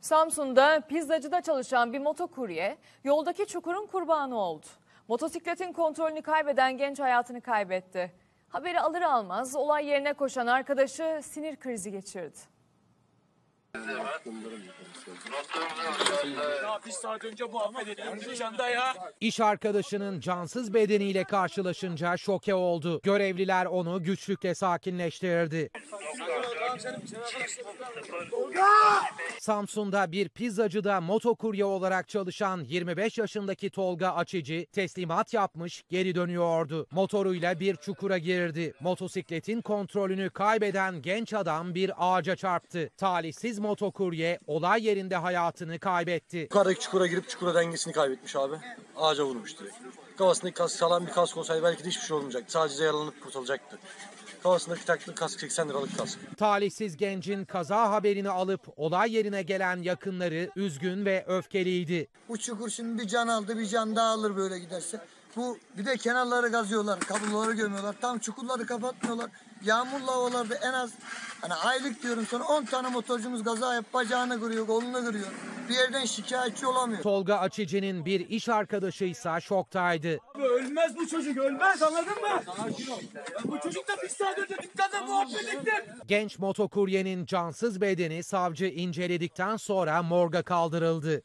Samsun'da pizzacıda çalışan bir motokurye yoldaki çukurun kurbanı oldu. Motosikletin kontrolünü kaybeden genç hayatını kaybetti. Haberi alır almaz olay yerine koşan arkadaşı sinir krizi geçirdi. İş arkadaşının cansız bedeniyle karşılaşınca şoke oldu. Görevliler onu güçlükle sakinleştirdi. Samsun'da bir pizzacıda motokurye olarak çalışan 25 yaşındaki Tolga Açıcı teslimat yapmış geri dönüyordu. Motoruyla bir çukura girdi. Motosikletin kontrolünü kaybeden genç adam bir ağaca çarptı. Talihsiz motokurye olay yerinde hayatını kaybetti. Yukarıdaki çukura girip çukura dengesini kaybetmiş abi. Ağaca vurmuş direkt. Kafasındaki kask sağlam bir kask olsaydı belki de hiçbir şey olmayacaktı. Sadece yaralanıp kurtulacaktı. Kafasındaki taktığı kask 80 liralık kask. Talihsiz gencin kaza haberini alıp olay yerine gelen yakınları üzgün ve öfkeliydi. Bu çukur şimdi bir can aldı bir can daha alır böyle giderse. Bu bir de kenarları gazıyorlar, kabloları gömüyorlar. Tam çukurları kapatmıyorlar. Yağmurlu havalarda en az hani aylık diyorum sana 10 tane motorcumuz kaza yap bacağını kırıyor, kolunu kırıyor. Bir yerden şikayetçi olamıyor. Tolga Açıcı'nın bir iş arkadaşıysa şoktaydı. Abi ölmez bu çocuk ölmez anladın mı? Bu çocuk da bir saat önce dükkanda muhabbet etti. Genç motokuryenin cansız bedeni savcı inceledikten sonra morga kaldırıldı.